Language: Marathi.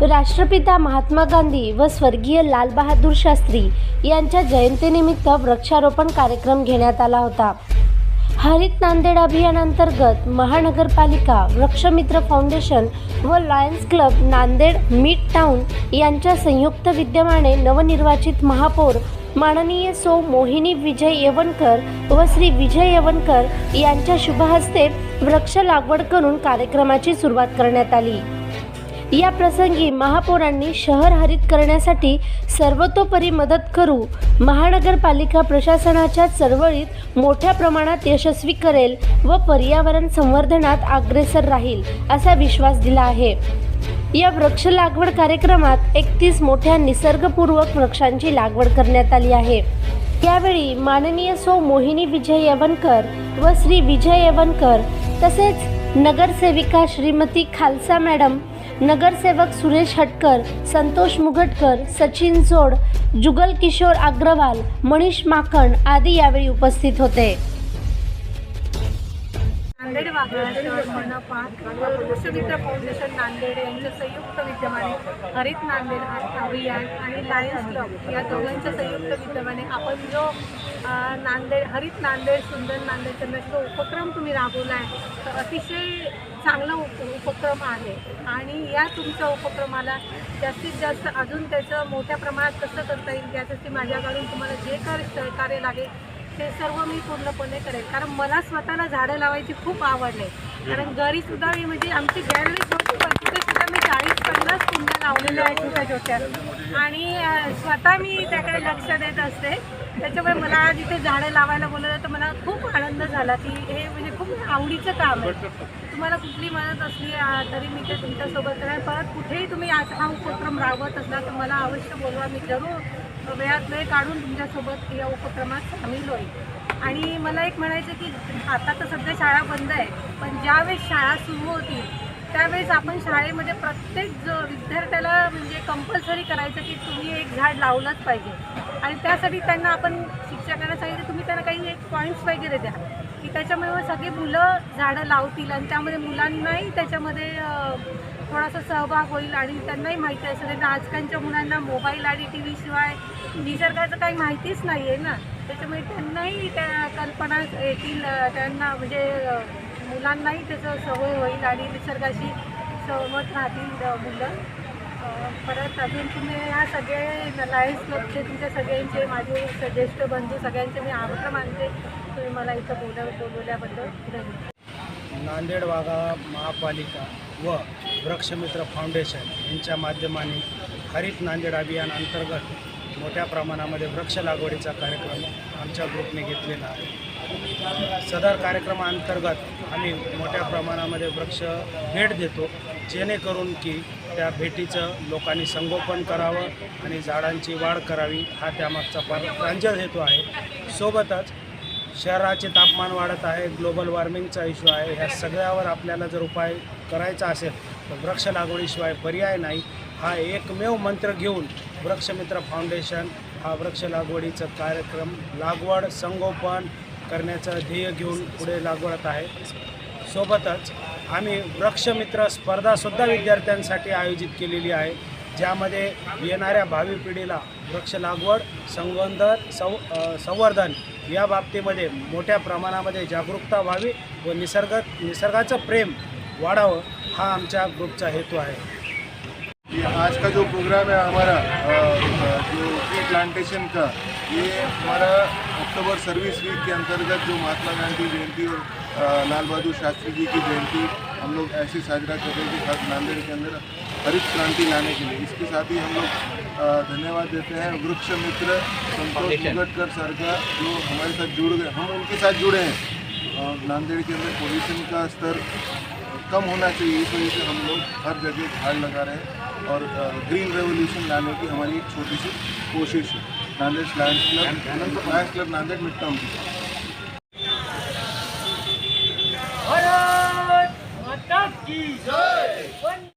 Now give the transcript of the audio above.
राष्ट्रपिता महात्मा गांधी व स्वर्गीय लालबहादूर शास्त्री यांच्या जयंतीनिमित्त वृक्षारोपण कार्यक्रम घेण्यात आला होता. हरित नांदेड अभियानांतर्गत महानगरपालिका वृक्षमित्र फाउंडेशन व Lions Club Nanded mid town यांच्या संयुक्त विद्यमाने नवनिर्वाचित महापौर माननीय सौ मोहिनी विजय येवणकर व श्री विजय येवणकर यांच्या शुभहस्ते वृक्ष लागवड करून कार्यक्रमाची सुरुवात करण्यात आली. या प्रसंगी महापौरांनी शहर हरित करण्यासाठी सर्वतोपरी मदत करू महानगरपालिका प्रशासनाच्या चळवळीत मोठ्या प्रमाणात यशस्वी करेल व पर्यावरण संवर्धनात अग्रेसर राहील असा विश्वास दिला आहे. या वृक्ष लागवड कार्यक्रमात एकतीस मोठ्या निसर्गपूर्वक वृक्षांची लागवड करण्यात आली आहे. यावेळी माननीय सौ मोहिनी विजय यवनकर व श्री विजय यवनकर तसेच नगरसेविका श्रीमती खालसा मॅडम नगरसेवक सुरेश हटकर संतोष मुगटकर सचिन जोड जुगल किशोर अग्रवाल मनीष माकण आदी यावेळी उपस्थित होते. नांदेड वाघाळा मनपा विश्वमित्र फाउंडेशन नांदेड यांच्या संयुक्त विद्यमाने हरित नांदेड अभियान आणि लायन्स क्लब या दोघांच्या संयुक्त विद्यमाने आपण जो नांदेड हरित नांदेड सुंदर नांदेड करण्याचा जो उपक्रम तुम्ही राबवला आहे तर अतिशय चांगला उप उपक्रम आहे. आणि या तुमच्या उपक्रमाला जास्तीत जास्त अजून त्याचं मोठ्या प्रमाणात कसं करता येईल यासाठी माझ्याकडून तुम्हाला जे काय सहकार्य लागेल ते सर्व मी पूर्णपणे करेन कारण मला स्वतःला झाडं लावायची खूप आवड आहे. कारण घरी सुद्धा मी म्हणजे आमची गॅलरी छोटी पण तिथे सुद्धा मी चाळीस पन्नास कुंड्या लावलेल्या आहेत छोट्या छोट्या. आणि स्वतः मी त्याकडे लक्ष देत असते. त्याच्यामुळे मला जिथे झाडं लावायला बोलवलं तर मला खूप आनंद झाला की हे म्हणजे खूप आवडीचं काम आहे. तुम्हाला कुठली मदत असली तरी मी ते तुमच्यासोबत करेन. परत कुठेही तुम्ही आज हा उपक्रम राबवत असला तर मला अवश्य बोलवा. मी जरूर वेळात वेळ काढून तुमच्यासोबत या उपक्रमात सामील होईल. आणि मला एक म्हणायचं की आता तर सध्या शाळा बंद आहे पण ज्यावेळेस शाळा सुरू होतील त्यावेळेस आपण शाळेमध्ये प्रत्येक जो विद्यार्थ्याला म्हणजे कंपल्सरी करायचं की तुम्ही एक झाड लावलंच पाहिजे. आणि त्यासाठी त्यांना आपण शिक्षकांना सांगितलं तुम्ही त्यांना काही एक पॉईंट्स वगैरे द्या. की त्याच्यामुळे मग सगळी मुलं झाडं लावतील आणि त्यामध्ये मुलांनाही त्याच्यामध्ये थोडासा सहभाग होईल आणि त्यांनाही माहिती असेल. सगळ्यांना आजकालच्या मुलांना मोबाईल आणि टी व्हीशिवाय निसर्गाचं काही माहितीच नाही आहे ना. त्याच्यामुळे त्यांनाही त्या कल्पना येतील त्यांना म्हणजे मुलांनाही त्याचं सवय होईल आणि निसर्गाशी सहमत राहतील मुलं. परत अजून तुम्ही ह्या सगळे लायन्स क्लबचे तुमच्या सगळ्यांचे माझे ज्येष्ठ बंधू सगळ्यांचे मी आभार मानते. तुम्ही मला इथं बोलव बोलवल्याबद्दल धन्यवाद. नांदेड वाघाळा महापालिका. व वृक्षमित्र फाउंडेशन यांच्या माध्यमाने हरित नांदेड अभियान अंतर्गत मोठ्या प्रमाणामध्ये वृक्ष लागवडीचा कार्यक्रम आमच्या ग्रुपने घेतलेला आहे. सदर कार्यक्रमाअंतर्गत आम्ही मोठ्या प्रमाणामध्ये वृक्ष भेट देतो जेणेकरून की त्या भेटीचं लोकांनी संगोपन करावं आणि झाडांची वाढ करावी हा त्यामागचा प्रा प्रांजळ हेतू आहे. सोबतच शहराचे तापमान वाढत आहे ग्लोबल वॉर्मिंगचा इश्यू आहे. ह्या सगळ्यावर आपल्याला जर उपाय करायचा असेल तर वृक्ष लागवडीशिवाय पर्याय नाही. हा एकमेव मंत्र घेऊन वृक्षमित्र फाउंडेशन हा वृक्ष लागवडीचं कार्यक्रम लागवड संगोपन करण्याचं ध्येय घेऊन पुढे लागवडत आहे. सोबतच आम्ही वृक्षमित्र स्पर्धासुद्धा विद्यार्थ्यांसाठी आयोजित केलेली आहे. ज्यामध्ये येणाऱ्या भावी पिढीला वृक्ष लागवड संवर्धन सं संवर्धन या बाबतीमध्ये मोठ्या प्रमाणामध्ये जागरूकता व्हावी व निसर्ग निसर्गाचं प्रेम वाढावं हा आमच्या ग्रुपचा हेतू आहे. आज का जो प्रोग्राम है हमारा जो ट्री प्लांटेशन का ये हमारा अक्टूबर सर्विस वीक के अंतर्गत जो महात्मा गांधी जयंती और लाल बहादुर शास्त्री जी की जयंती हम लोग ऐसे साजरा कर रहे थे खास नांदेड़ के अंदर हरित क्रांति लाने के लिए। इसके साथ ही हम लोग धन्यवाद देते हैं वृक्ष मित्र संतोष मुगटकर सर का जो हमारे साथ जुड़ गए। हम उनके साथ जुड़े हैं। और नांदेड़ के अंदर पोल्यूशन का स्तर कम होना चाहिए इस वजह से हम लोग हर जगह झाड़ लगा रहे हैं। और ग्रीन रेवोल्यूशन लाने की हमारी एक छोटी सी कोशिश है। Nanded lions club lions club Nanded mid town की की जय।